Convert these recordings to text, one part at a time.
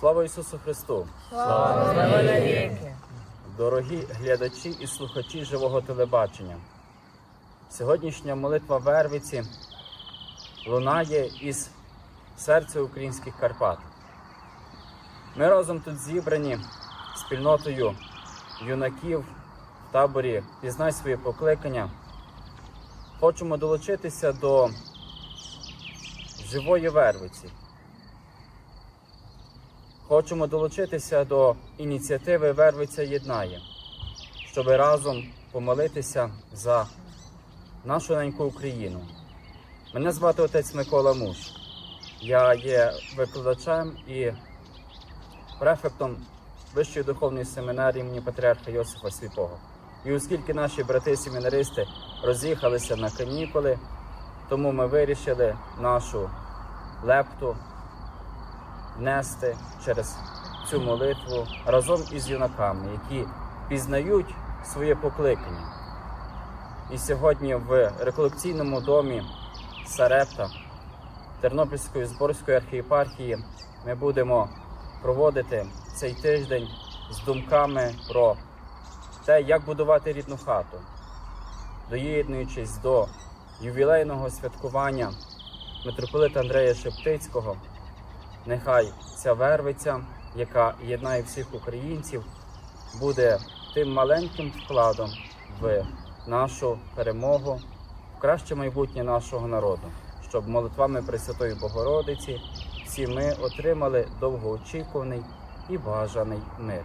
Слава Ісусу Христу! Слава. Дорогі глядачі і слухачі живого телебачення. Сьогоднішня молитва Вервиці лунає із серця українських Карпат. Ми разом тут зібрані спільнотою юнаків в таборі Пізнай своє покликання. Хочемо долучитися до живої Вервиці. Хочемо долучитися до ініціативи Вервиця єднає, щоб разом помолитися за нашу неньку Україну. Мене звати отець Микола Муш. Я є викладачем і префектом Вищої духовної семінарії імені Патріарха Йосифа Сліпого. І оскільки наші брати-семінаристи роз'їхалися на канікули, тому ми вирішили нашу лепту нести через цю молитву разом із юнаками, які пізнають своє покликання. І сьогодні в реколекційному домі Сарепта Тернопільської зборської архієпархії ми будемо проводити цей тиждень з думками про те, як будувати рідну хату, доєднуючись до ювілейного святкування митрополита Андрея Шептицького. Нехай ця вервиця, яка єднає всіх українців, буде тим маленьким вкладом в нашу перемогу, в краще майбутнє нашого народу, щоб молитвами Пресвятої Богородиці всі ми отримали довгоочікуваний і бажаний мир.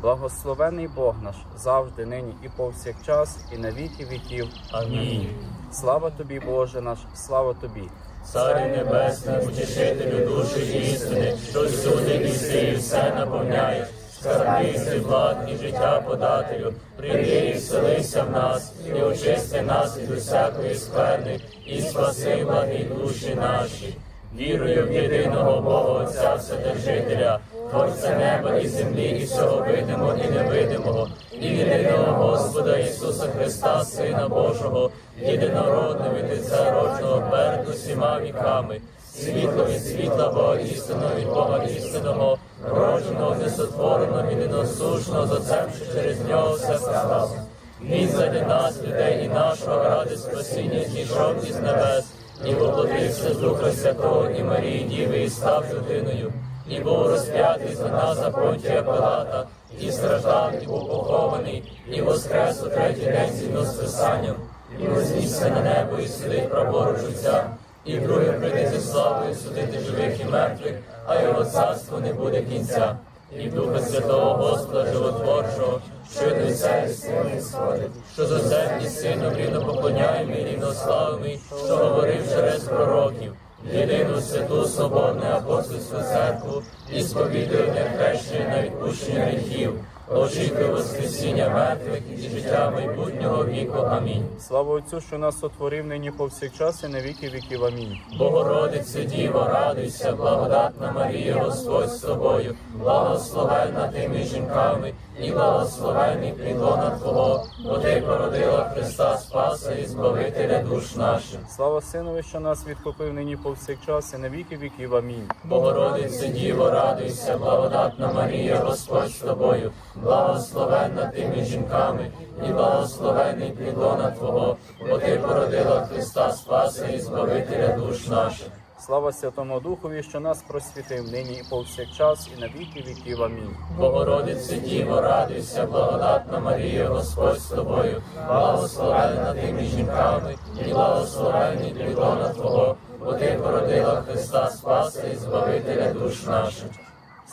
Благословений Бог наш завжди, нині і повсякчас, і на віки віків. Амінь. Слава тобі, Боже наш, слава тобі. Царю Небесне, утішителю душі істини, що всюди іси і все наповняєш. Скарбниці влад і життя подателю, прийди і вселися в нас, і очисти нас від усякої скверни, і спаси благі душі наші. Вірую в єдиного Бога Отця Вседержителя, Творця неба і землі, і всього видимого і невидимого, і єдиного Господа Ісуса Христа, Сина Божого, єдинородного від рожного перед усіма віками, світло від світла Бога істинного від Бога істинного, родженого, несотвореного, єдиносушного, зацепши через нього все сталося. Він заді нас, людей і нашого ради спасіння зійшов із небес, і воплотився з Духа Святого і Марії Діви, і став людиною, і був розп'ятий за нас за Понтія Пилата, і страждав, і був похований, і воскрес у третій день згідно з Писанням, і вознісся на небо, і сидить праворуч Отця, і вдруге прийде зі славою судити живих і мертвих, а його царство не буде кінця. І Духа Святого Господа Животворчого, що від Отця і Сина сходить, що за це і Сину рівно поклоняємо і рівно славимо, що говорив через пророків, єдину святу соборну апостольську церкву і сповідує не хрещення на відпущення гріхів, очікує Воскресіння мертвих і життя майбутнього віку. Амінь. Слава Отцю, що нас сотворив нині повсякчас і на віки віків. Амінь. Богородице Діво, радуйся, благодатна Марія, Господь з тобою, благословенна ти між жінками, і благословений плідлона Твого, бо ти породила Христа Спаса і Збавителя душ наших. Слава Синові, що нас відкупив нині повсякчас і на віки віків. Амінь. Богородице Діво, радуйся, благодатна Марія, Господь з тобою, благословенна ти між жінками, і благословений плідлона Твого, бо ти породила Христа Спаса і Збавителя душ наших. Слава Святому Духові, що нас просвітив нині і повсякчас і на віки віків. Амінь. Богородице Діво, радуйся, благодатна Марія, Господь з тобою, благословенна ти між жінками, і благословений плідлона Твого, бо ти породила Христа Спаса і Збавителя душ наших.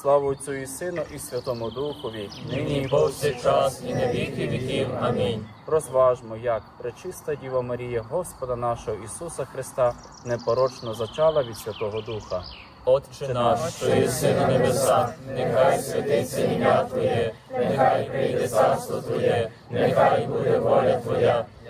Слава Отцю і Сину, і Святому Духові, Нині і повсякчас, і на віки віків. Амінь. розважмо, як пречиста Діва Марія, Господа нашого Ісуса Христа, непорочно зачала від Святого Духа. Отче наш, що єси на небесах, нехай святиться ім'я Твоє, нехай прийде царство Твоє, нехай буде воля Твоя,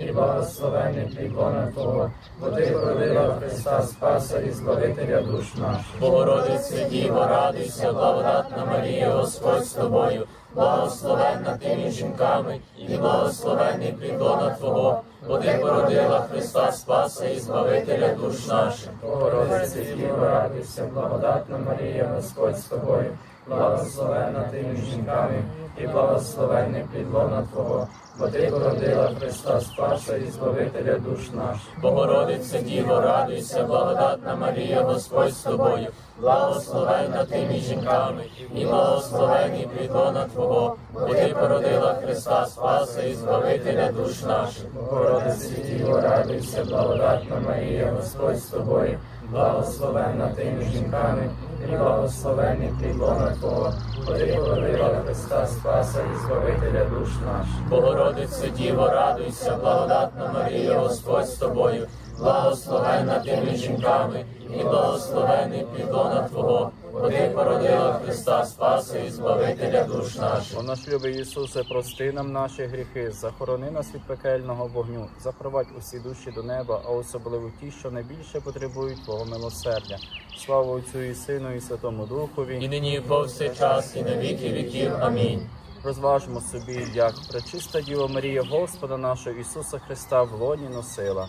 і благословений плідлона Твого, бо ти породила Христа Спаса і Збавителя душ наших. Богородице Діво, радуйся, благодатна Марія, Господь з тобою, благословенна ти між жінками, і благословений плідлона Твого, бо ти породила Христа Спаса і Збавителя душ наших. Богородице Діво, радуйся, благодатна Марія, Господь з тобою, благословенна ти між жінками, і благословений плідлона Твого, бо ти породила Христа Спаса і Збавителя душ наших. Богородице Діво, радуйся, благодатна Марія, Господь з тобою, благословенна ти між жінками, і благословений плідлона Твого, бо ти породила Христа Спаса і Збавителя душ наших. Богородице Діво, радуйся, благодатна Марія, Господь з тобою, благословенна ти між жінками, і благословений плідлона Твого, бо ти породила Христа Спаса і Збавителя душ наших. Богородице Діво, радуйся, благодатна Марія, Господь з тобою, благословенна ти між жінками, і благословений плідлона Твого, бо породила Христа Спаса і Збавителя душ наших. О наш любий Ісусе, прости нам наші гріхи, захорони нас від пекельного вогню, запровадь усі душі до неба, а особливо ті, що найбільше потребують Твого милосердя. Слава Отцю і Сину, і Святому Духові, І нині і повсякчас, і на віки віків. Амінь. Розважмо собі, як пречиста Діва Марія Господа нашого Ісуса Христа в лоні носила.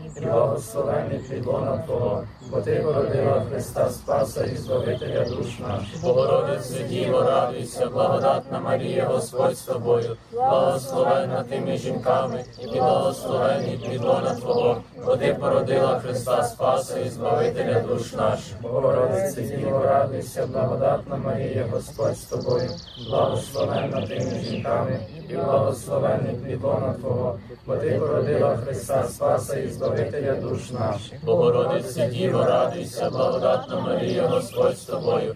і благословений плідлона Твого, бо ти породила Христа Спаса і Збавителя душ наших. Богородице Діво, радуйся, благодатна Марія, Господь з тобою, благословенна ти між жінками, і благословений плідлона Твого, бо ти породила Христа Спаса і Збавителя душ наших. Богородице Діво, радуйся, благодатна Марія, Господь з тобою, благословенна ти між жінками, і благословений плідлона Твого, бо ти породила Христа Спаса і Збавителя душ наших. Богородице Діво, радуйся, благодатна Марія, Господь з тобою,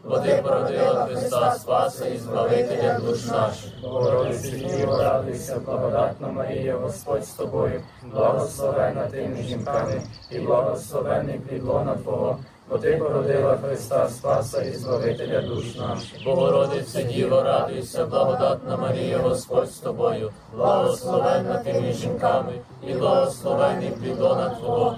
бо ти породила Христа Спаса і Збавителя душ наших. Богородице Діво, радуйся, благодатна Марія, Господь з тобою, благословенна ти між жінками, і благословений плідлона Твого, бо ти породила Христа Спаса і Збавителя душ наших. Богородице Діво, радуйся, благодатна Марія, Господь з тобою, благословенна ти між жінками, і благословений плідлона Твого,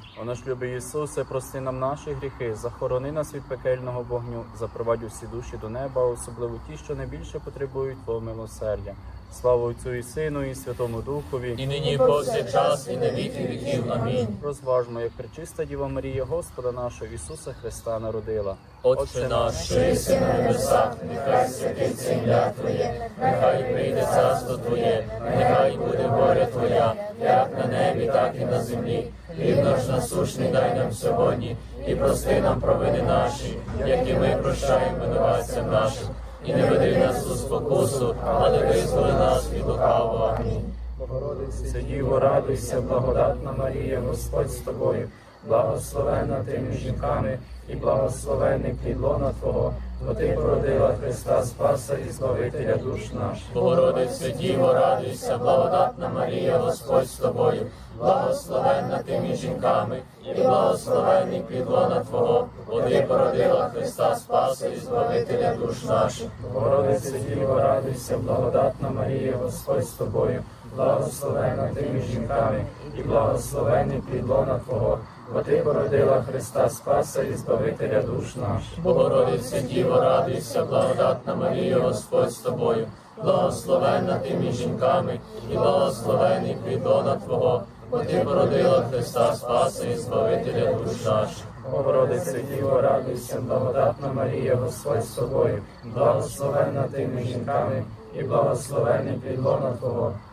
О наш любий Ісусе, прости нам наші гріхи, захорони нас від пекельного вогню, запровадь усі душі до неба, особливо ті, що найбільше потребують Твого милосердя. Слава Отцю і Сину, і Святому Духові. І нині і повсякчас, і на віки віків. Амінь. Розважмо, як пречиста Діва Марія, Господа нашого Ісуса Христа народила. Отче наш, що єси на небесах, нехай святиться ім'я Твоє, нехай прийде царство Твоє, нехай буде воля Твоя, як на небі, так і на землі. Хліб наш насущний дай нам сьогодні, і прости нам провини наші, як і ми прощаємо винуватцям нашим. І не веди нас у спокусу, але визволи нас від лукавого. Амінь. Діво, радуйся, благодатна Марія, Господь з тобою, благословена ти між жінками, і благословений плід лона Твого, бо ти породила Христа Спаса і Збавителя душ наших. Богородице Діво, радуйся, благодатна Марія, Господь з тобою, благословенна ти між жінками, і благословений плід лона Твого, бо ти породила Христа Спаса і Збавителя душ наших. Богородице Діво, радуйся, благодатна Марія, Господь з тобою, благословена ти між жінками, і благословений плід лона Твого, бо ти породила Христа Спаса і Збавителя душ наших. Богородице Діво, радуйся, благодатна Марія, Господь з тобою, благословенна ти між жінками, і благословений плід Твого, бо ти породила Христа Спаса і Збавителя душ наших. Богородице Діво, радуйся, благодатна Марія, Господь з тобою, благословенна ти між жінками, і благословений плідлона Твого,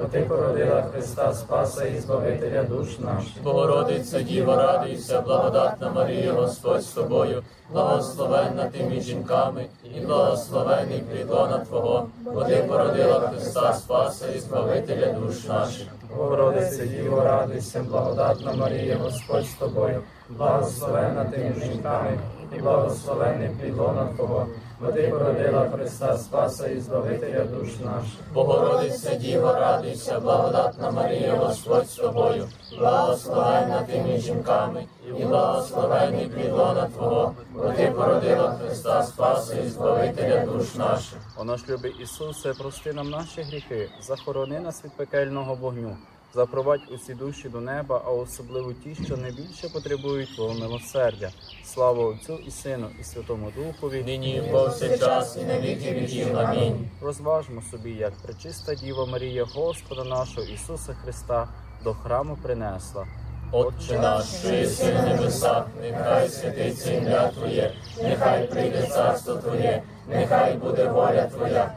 бо ти породила Христа Спаса і Збавителя душ наших. Богородице Діво, радуйся, благодатна Марія, Господь з тобою, благословенна ти між жінками, і благословений плід лона Твого, бо ти породила Христа Спаса і Збавителя душ наших. Богородице Діво, радуйся, благодатна Марія, Господь з тобою, благословенна ти між жінками, і благословений плід лона Твого, бо ти породила Христа Спаса і Збавителя душ наших. Богородице Діво, радуйся, благодатна Марія, Господь з тобою, благословенна ти між жінками, і благословений плідлона Твого, бо ти породила Христа Спаса і Збавителя душ наших. О наш любий Ісусе, прости нам наші гріхи, захорони нас від пекельного вогню, запровадь усі душі до неба, а особливо ті, що найбільше потребують Твого милосердя. Слава Отцю і Сину, і Святому Духові. Нині і повсякчас, і на віки віків. Амінь. Розважмо собі, як пречиста Діва Марія, Господа нашого Ісуса Христа, до храму принесла. Отче наш, що єси на небесах, нехай святиться ім'я Твоє, нехай прийде царство Твоє, нехай буде воля Твоя,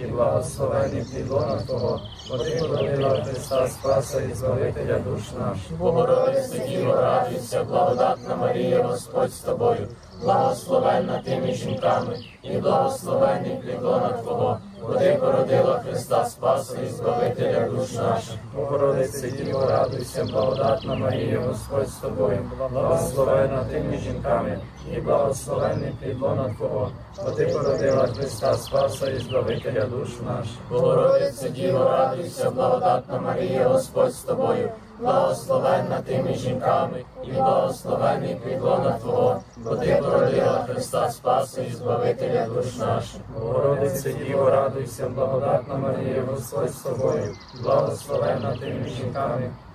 і благословений підлона Твого, бо ти Христа Спаса і Збавителя душ наш. Богородице Діво, радуйся, благодатна Марія, Господь з тобою, благословенна ти між жінками, і благословений плідлона Твого, бо ти породила Христа Спаса і Збавителя душ наших. Богородице Діво, радуйся, благодатна Марія, Господь з тобою, благословена ти між жінками, і благословений плід лона Твого, бо ти породила Христа Спаса і Збавителя душ наших. Богородице Діво, радуйся, благодатна Марія, Господь з тобою, благословенна ти між жінками, і благословений підлона Твого, бо ти породила Христа Спаса і Збавителя душ наших. Богородице Діво, радуйся, благодатна Марія, Господь з тобою, благословена ти між жінками,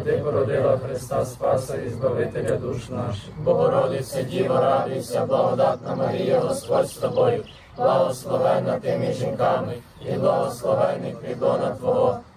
ти породила Христа Спаса і Збавителя душ наших. Богородице Діва, радуйся, благодатна Марія, Господь з тобою, благословенна ти між жінками, і благословенний плідона Твого,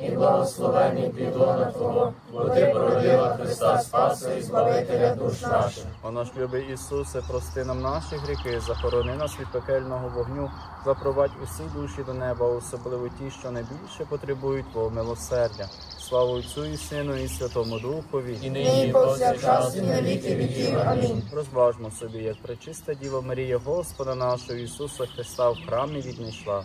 і благословенний плідона Твого, бо ти породила Христа Спаса і Збавителя душ наших. О наш любий Ісусе, прости нам наші гріхи, захорони нас від пекельного вогню, запровадь усі душі до неба, особливо ті, що найбільше потребують Твого милосердя. Слава Отцю і Сину, і Святому Духові. І нині, і повсякчас, і на віки віків. Амінь. Розважмо собі, як пречиста Діва Марія Господа нашого Ісуса Христа в храмі віднайшла.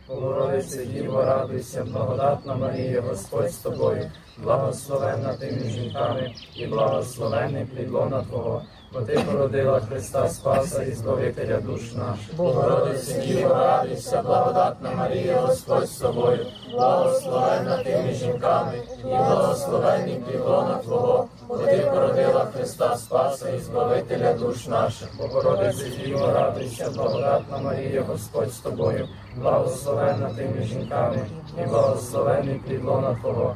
Богородице Діво, радуйся, благодатна Марія, Господь з тобою, благословенна ти між жінками, і благословений плідлона Твого, бо ти породила Христа Спаса і Збавителя душ наших. Богородице Діво, радуйся, благодатна Марія, Господь з тобою, благословенна ти між жінками, і благословенний плідона Твого, бо ти породила Христа Спаса і Збавителя душ наших. Богородице Діво, радуйся, благодатна Марія, Господь з тобою, благословенна ти між жінками, і благословений плідлона Твого,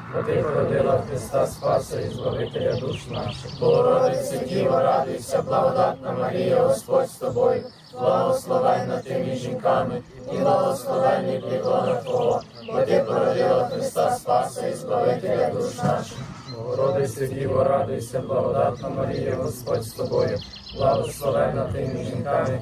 бо ти породила Христа Спаса і Збавителя душ наших. Богородице Діво, радуйся, благодатна Марія, Господь з тобою, благословенна ти між жінками, і благословений плідона Твого, бо ти породила Христа Спаса і Збавителя душ наших. Богородице Діво, радуйся, благодатна Марія, Господь з тобою, благословенна ти між жінками,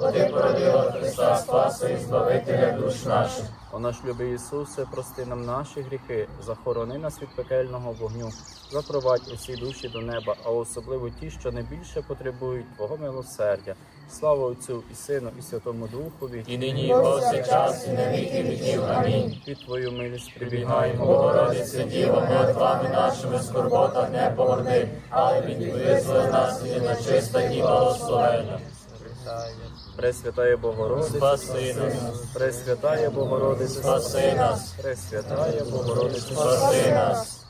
бо ти породила Христа Спаса і Збавителя душ наших. О наш любий Ісусе, прости нам наші гріхи, захорони нас від пекельного вогню, запровадь усі душі до неба, а особливо ті, що найбільше потребують Твого милосердя. Слава Отцю і Сину, і Святому Духові, І нині, і повсякчас, і на віки віків. Амінь. під Твою милість Прибігаємо. Богородице Діво, молитвами нашими скорботах не погорди, але відвизволи нас і нечиста і благословенна. Пресвятає Богородице, Спаси нас, Пресвятає Богородице, спаси нас, Пресвятає Богородице, спаси нас.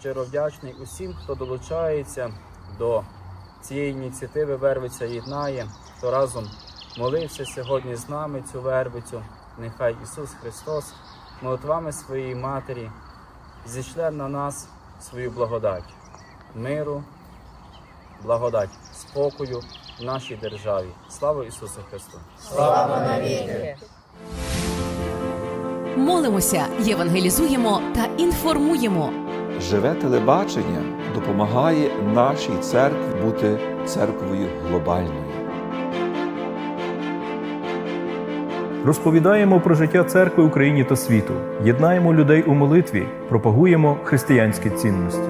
щиро вдячний усім, хто долучається до цієї ініціативи Вервиця єднає, хто разом молився сьогодні з нами цю вервицю. Нехай Ісус Христос молитвами своєї Матері зійшле на нас свою благодать, миру, благодать, спокою в нашій державі. Слава Ісусу Христу! Слава навіки! Молимося, євангелізуємо та інформуємо. Живе телебачення допомагає нашій церкві бути церквою глобальною. Розповідаємо про життя церкви Україні та світу, єднаємо людей у молитві, пропагуємо християнські цінності.